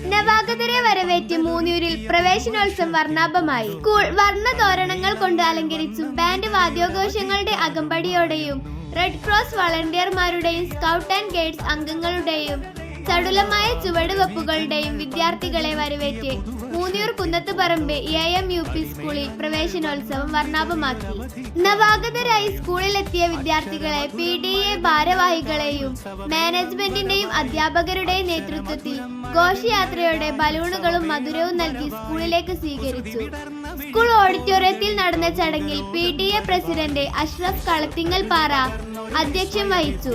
നവാഗതരെ വരവേറ്റ് മൂന്നൂരിൽ പ്രവേശനോത്സവം വർണാഭമായി. സ്കൂൾ വർണ തോരണങ്ങൾ കൊണ്ട് അലങ്കരിച്ചും ബാൻഡ് വാദ്യോഘോഷങ്ങളുടെ അകമ്പടിയോടെയും റെഡ് ക്രോസ് വളണ്ടിയർമാരുടെയും സ്കൗട്ട് ആൻഡ് ഗൈഡ്സ് അംഗങ്ങളുടെയും ചടുലമായ ചുവടുവെപ്പുകളുടെയും വിദ്യാർത്ഥികളെ വരവേറ്റ് Moonniyur Kunnathuparamba A M U P സ്കൂളിൽ പ്രവേശനോത്സവം വർണാഭമാക്കി. നവാഗതരായി സ്കൂളിലെത്തിയ വിദ്യാർത്ഥികളെ പി ഡി എ ഭാരവാഹികളെയും മാനേജ്മെന്റിന്റെയും അധ്യാപകരുടെയും നേതൃത്വത്തിൽ ഘോഷയാത്രയോടെ ബലൂണുകളും മധുരവും നൽകി സ്കൂളിലേക്ക് സ്വീകരിച്ചു. സ്കൂൾ ഓഡിറ്റോറിയത്തിൽ നടന്ന ചടങ്ങിൽ P D A president Ashraf Kalathingal Para അധ്യക്ഷം വഹിച്ചു.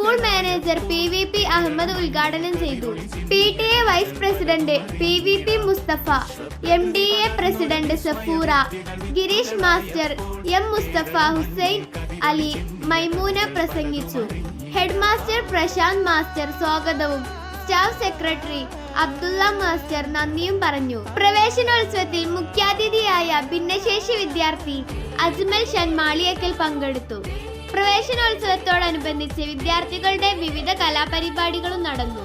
School manager P V P Ahammed ഉദ്ഘാടനം ചെയ്തു. P T A vice president P V P Musthafa M D A president Safoora Girish master M Musthafa Hussain Ali Maimoona പ്രസംഗിച്ചു. Head master Prashant master സ്വാഗതവും. Staff secretary Abdulla master നന്ദിയും പറഞ്ഞു. പ്രവേശനോത്സവത്തിൽ മുഖ്യാതിഥിയായ ഭിന്നശേഷി വിദ്യാർത്ഥി അജ്മൽ ഷൻമാളിയക്കൽ പങ്കെടുത്തു. പ്രവേശനോത്സവത്തോടനുബന്ധിച്ച് വിദ്യാർത്ഥികളുടെ വിവിധ കലാപരിപാടികളും നടന്നു.